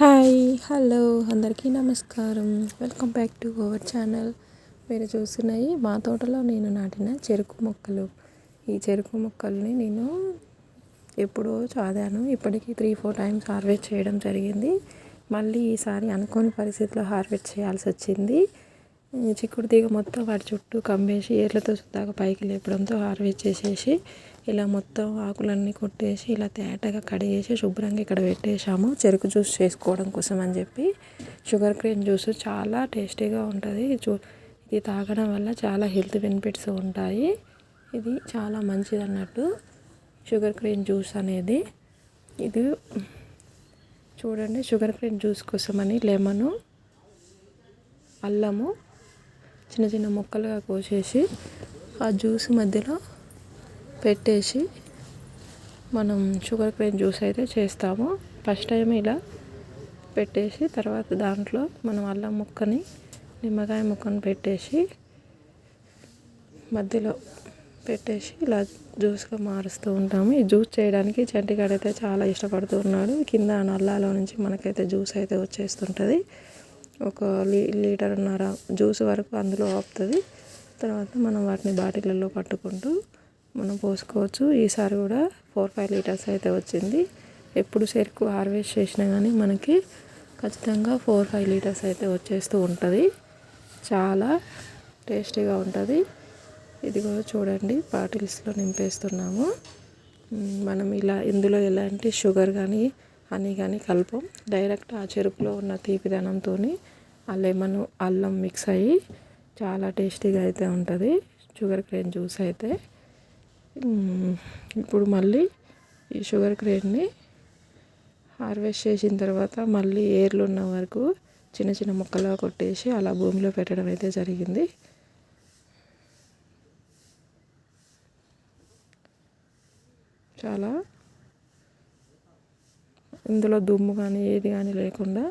Hi hello అందరికీ నమస్కారం. Welcome back to our channel. మీరు చూస్తున్నాయి మా తోటలో నేను నాటిన చెరుకు మొక్కలు. ఈ చెరుకు మొక్కల్ని నేను ఎప్పుడో చాదాను. ఇప్పటికీ త్రీ ఫోర్ టైమ్స్ హార్వెస్ట్ చేయడం జరిగింది. మళ్ళీ ఈసారి అనుకోని పరిస్థితిలో హార్వెస్ట్ చేయాల్సి వచ్చింది. చిక్కుడు తీగ మొత్తం వాటి చుట్టూ కమ్మేసి ఏర్లతో దాకా పైకి లేపడంతో హార్వెస్ట్ చేసేసి ఇలా మొత్తం ఆకులన్నీ కొట్టేసి ఇలా తేటగా కడిగేసి శుభ్రంగా ఇక్కడ పెట్టేశాము. చెరుకు జ్యూస్ చేసుకోవడం కోసం అని చెప్పి. షుగర్ క్రేన్ జ్యూస్ చాలా టేస్టీగా ఉంటుంది. చూ ఇది తాగడం వల్ల చాలా హెల్త్ బెనిఫిట్స్ ఉంటాయి. ఇది చాలా మంచిది అన్నట్టు షుగర్ క్రేన్ జ్యూస్ అనేది. ఇది చూడండి షుగర్ క్రేన్ జ్యూస్ కోసమని లెమను అల్లము చిన్న చిన్న ముక్కలుగా కోసేసి ఆ జ్యూస్ మధ్యలో పెట్టేసి మనం షుగర్ క్రేన్ జ్యూస్ అయితే చేస్తాము. ఫస్ట్ టైం ఇలా పెట్టేసి తర్వాత దాంట్లో మనం అల్లం ముక్కని నిమ్మకాయ ముక్కను పెట్టేసి మధ్యలో పెట్టేసి ఇలా జ్యూస్గా మారుస్తూ ఉంటాము. ఈ జ్యూస్ చేయడానికి చంటిగాడు అయితే చాలా ఇష్టపడుతూ ఉన్నాడు. కింద నల్లాలో నుంచి మనకైతే జ్యూస్ అయితే వచ్చేస్తుంటుంది. ఒక లీ లీటర్న్నర జ్యూస్ వరకు అందులో ఆపుతుంది. తర్వాత మనం వాటిని బాటిళ్ళల్లో పట్టుకుంటూ మనం పోసుకోవచ్చు. ఈసారి కూడా ఫోర్ ఫైవ్ లీటర్స్ అయితే వచ్చింది. ఎప్పుడు చెరుకు హార్వెస్ట్ చేసినా కానీ మనకి ఖచ్చితంగా ఫోర్ ఫైవ్ లీటర్స్ అయితే వచ్చేస్తూ ఉంటుంది. చాలా టేస్టీగా ఉంటుంది. ఇది కూడా చూడండి బాటిల్స్లో నింపేస్తున్నాము. మనం ఇలా ఇందులో ఎలాంటి షుగర్ కానీ హనీ కానీ కలపం. డైరెక్ట్ ఆ చెరుకులో ఉన్న తీపిదనంతో ఆ లెమన్ అల్లం మిక్స్ అయ్యి చాలా టేస్టీగా అయితే ఉంటుంది. షుగర్ క్రేన్ జ్యూస్ అయితే. ఇప్పుడు మళ్ళీ ఈ షుగర్ క్రేన్ని హార్వెస్ట్ చేసిన తర్వాత మళ్ళీ ఏర్లు ఉన్న వరకు చిన్న చిన్న ముక్కలుగా కొట్టేసి అలా భూమిలో పెట్టడం అయితే జరిగింది. చాలా ఇందులో దుమ్ము కానీ ఏది కానీ లేకుండా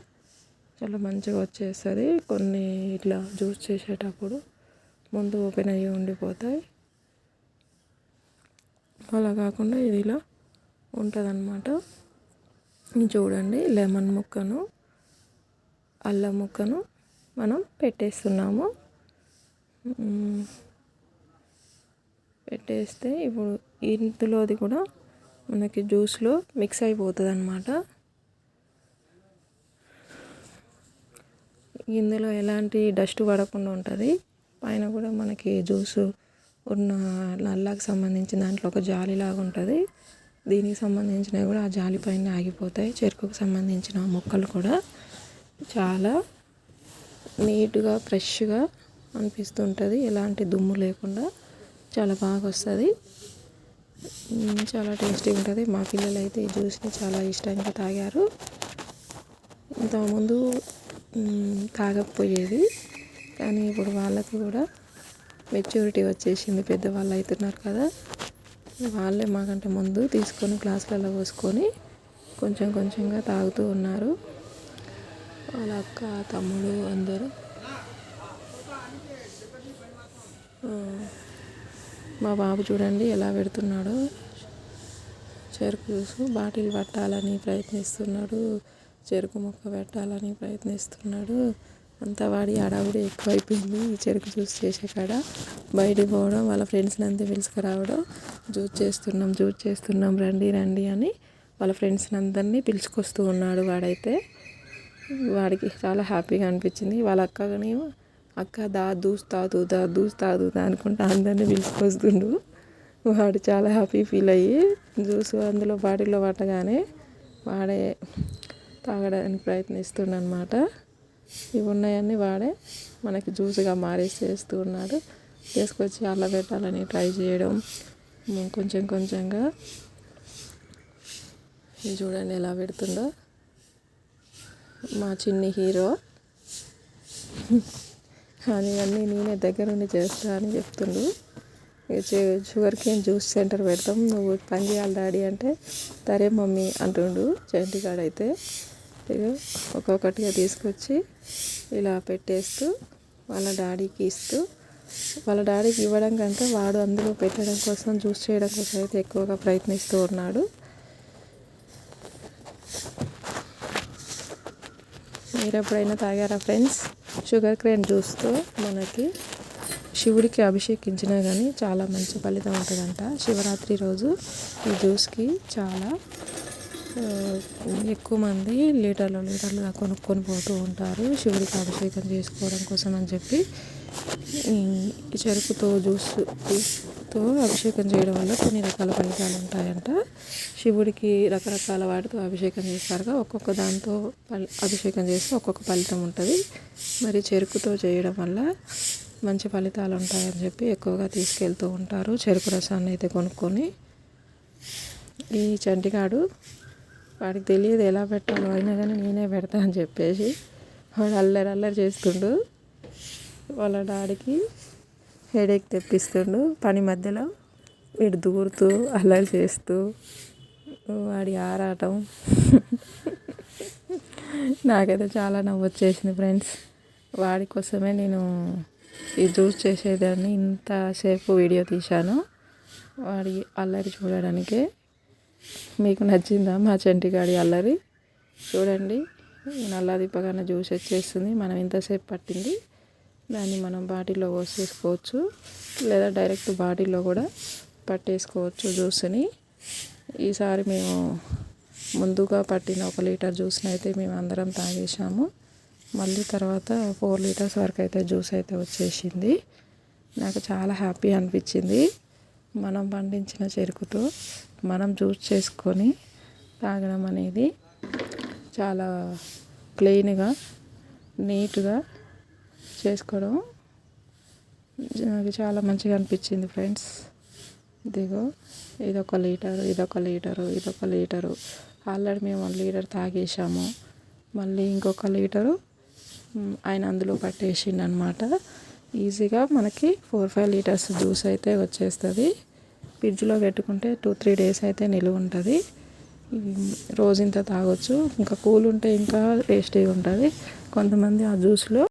చాలా మంచిగా వచ్చేస్తుంది. కొన్ని ఇట్లా జ్యూస్ చేసేటప్పుడు ముందు ఓపెన్ అయ్యి ఉండిపోతాయి. అలా కాకుండా ఇది ఇలా ఉంటుంది అన్నమాట చూడండి లెమన్ ముక్కను అల్లం ముక్కను మనం పెట్టేస్తున్నాము. పెట్టేస్తే ఇప్పుడు ఇందులోది కూడా మనకి జ్యూస్లో మిక్స్ అయిపోతుంది అనమాట ఇందులో ఎలాంటి డస్ట్ పడకుండా ఉంటుంది పైన కూడా మనకి జ్యూసు ఉన్న నల్లాకి సంబంధించిన దాంట్లో ఒక జాలి లాగా ఉంటుంది. దీనికి సంబంధించినవి కూడా ఆ జాలి పైన ఆగిపోతాయి. చెరుకుకు సంబంధించిన మొక్కలు కూడా చాలా నీట్గా ఫ్రెష్గా అనిపిస్తుంటుంది. ఎలాంటి దుమ్ము లేకుండా చాలా బాగా వస్తుంది. చాలా టేస్టీగా ఉంటుంది. మా పిల్లలు అయితే ఈ జ్యూస్ని చాలా ఇష్టంగా తాగారు. ఇంతకుముందు తాగకపోయేది. కానీ ఇప్పుడు వాళ్ళకి కూడా మెచ్యూరిటీ వచ్చేసింది పెద్దవాళ్ళు అవుతున్నారు కదా. వాళ్ళే మాకంటే ముందు తీసుకొని గ్లాసులలో పోసుకొని కొంచెం కొంచెంగా తాగుతూ ఉన్నారు. వాళ్ళ అక్క తమ్ముడు అందరూ. మా బాబు చూడండి ఎలా పెడుతున్నాడో. చెరుకు జ్యూసు బాటిల్ పట్టాలని ప్రయత్నిస్తున్నాడు. చెరుకు ముక్క పెట్టాలని ప్రయత్నిస్తున్నాడు. అంతా వాడి హడావుడి ఎక్కువైపోయింది. ఈ చెరుకు జ్యూస్ చేసే కాడ బయటికి పోవడం వాళ్ళ ఫ్రెండ్స్ని అంతా పిలుచుకురావడం జ్యూస్ చేస్తున్నాం జ్యూస్ చేస్తున్నాం రండి రండి అని వాళ్ళ ఫ్రెండ్స్ని అందరినీ పిలుచుకొస్తూ ఉన్నాడు వాడైతే. వాడికి చాలా హ్యాపీగా అనిపించింది. వాళ్ళ అక్కని అక్క దా దూస్తాదు దా దూస్తాదు దా అనుకుంటా అందరినీ పిలుచుకొస్తుండు. వాడు చాలా హ్యాపీ ఫీల్ అయ్యి జ్యూస్ అందులో బాటిల్లో పట్టగానే వాడే తాగడానికి ప్రయత్నిస్తుండనమాట ఇవి ఉన్నాయన్నీ వాడే మనకి జ్యూస్గా మారేసి చేస్తూ ఉన్నాడు. తీసుకొచ్చి అల్ల పెట్టాలని ట్రై చేయడం కొంచెం కొంచెంగా. ఇది చూడండి ఎలా పెడుతుందో. మా చిన్ని హీరో. కానీ అన్నీ నేనే దగ్గరుండి చేస్తా అని చెప్తుండు. షుగర్ కేన్ జ్యూస్ సెంటర్ పెడతాం. నువ్వు పని చేయాలి డాడీ అంటే సరే మమ్మీ అంటుండు చంటిగాడైతే ఇదిగో ఒక్కొక్కటిగా తీసుకొచ్చి ఇలా పెట్టేస్తూ వాళ్ళ డాడీకి ఇస్తూ వాళ్ళ డాడీకి ఇవ్వడం కంటే వాడు అందులో పెట్టడం కోసం జ్యూస్ చేయడం కోసం అయితే ఎక్కువగా ప్రయత్నిస్తూ ఉన్నాడు. మీరు ఎప్పుడైనా తాగారా ఫ్రెండ్స్? షుగర్ క్రేన్ జ్యూస్తో మనకి శివుడికి అభిషేకించినా కానీ చాలా మంచి ఫలితం ఉంటుందంట. శివరాత్రి రోజు ఈ జ్యూస్కి చాలా ఎక్కువ మంది లీటర్లు లీటర్లు కొనుక్కొని పోతూ ఉంటారు. శివుడికి అభిషేకం చేసుకోవడం కోసం అని చెప్పి చెరుకుతో జ్యూస్తో అభిషేకం చేయడం వల్ల కొన్ని రకాల ఫలితాలు ఉంటాయంట. శివుడికి రకరకాల వాటితో అభిషేకం చేస్తారుగా. ఒక్కొక్క దాంతో అభిషేకం చేస్తే ఒక్కొక్క ఫలితం ఉంటుంది. మరి చెరుకుతో చేయడం వల్ల మంచి ఫలితాలు ఉంటాయని చెప్పి ఎక్కువగా తీసుకెళ్తూ ఉంటారు. చెరుకు రసాన్ని అయితే కొనుక్కొని ఈ చంటిగాడు వాడికి తెలియదు ఎలా పెట్టాలో అయినా కానీ నేనే పెడతా అని చెప్పేసి వాడు అల్లరి అల్లరి చేస్తుండు. వాళ్ళ డాడీకి హెడేక్ తెప్పిస్తుండు. పని మధ్యలో వీడు దూరుతూ అల్లరి చేస్తూ వాడి ఆరాటం. నాకైతే చాలా నవ్వు వచ్చేసింది ఫ్రెండ్స్. వాడి కోసమే నేను ఈ జ్యూస్ చేసేదాన్ని. ఇంతసేపు వీడియో తీశాను. వాడి అల్లరి చూడడానికే. మీకు నచ్చిందా? మా చంటిగాడి అల్లరి. చూడండి నల్లాదిప్పగానే జ్యూస్ వచ్చేస్తుంది. మనం ఇంతసేపు పట్టింది. దాన్ని మనం బాటిల్లో పోసేసుకోవచ్చు. లేదా డైరెక్ట్ బాటిల్లో కూడా పట్టేసుకోవచ్చు జ్యూస్ని. ఈసారి మేము ముందుగా పట్టిన ఒక లీటర్ జ్యూస్ని అయితే మేము అందరం తాగేసాము మళ్ళీ తర్వాత ఫోర్ లీటర్స్ వరకు అయితే జ్యూస్ అయితే వచ్చేసింది. నాకు చాలా హ్యాపీ అనిపించింది. మనం పండించిన చెరుకుతో. మనం జ్యూస్ చేసుకొని తాగడం అనేది చాలా క్లీన్గా నీట్గా చేసుకోవడం నాకు చాలా మంచిగా అనిపించింది ఫ్రెండ్స్. ఇదిగో ఇదొక లీటరు ఇదొక లీటరు ఇదొక లీటరు. ఆల్రెడీ మేము వన్ లీటర్ తాగేసాము మళ్ళీ ఇంకొక లీటరు ఆయన అందులో పట్టేసిండు అనమాట ఈజీగా మనకి ఫోర్ ఫైవ్ లీటర్స్ జ్యూస్ అయితే వచ్చేస్తుంది. ఫ్రిడ్జ్లో పెట్టుకుంటే టూ త్రీ డేస్ అయితే నిలువ ఉంటుంది. రోజు ఇంత తాగొచ్చు. ఇంకా కూల్ ఉంటే ఇంకా టేస్టీగా ఉంటుంది. కొంతమంది ఆ జ్యూస్లో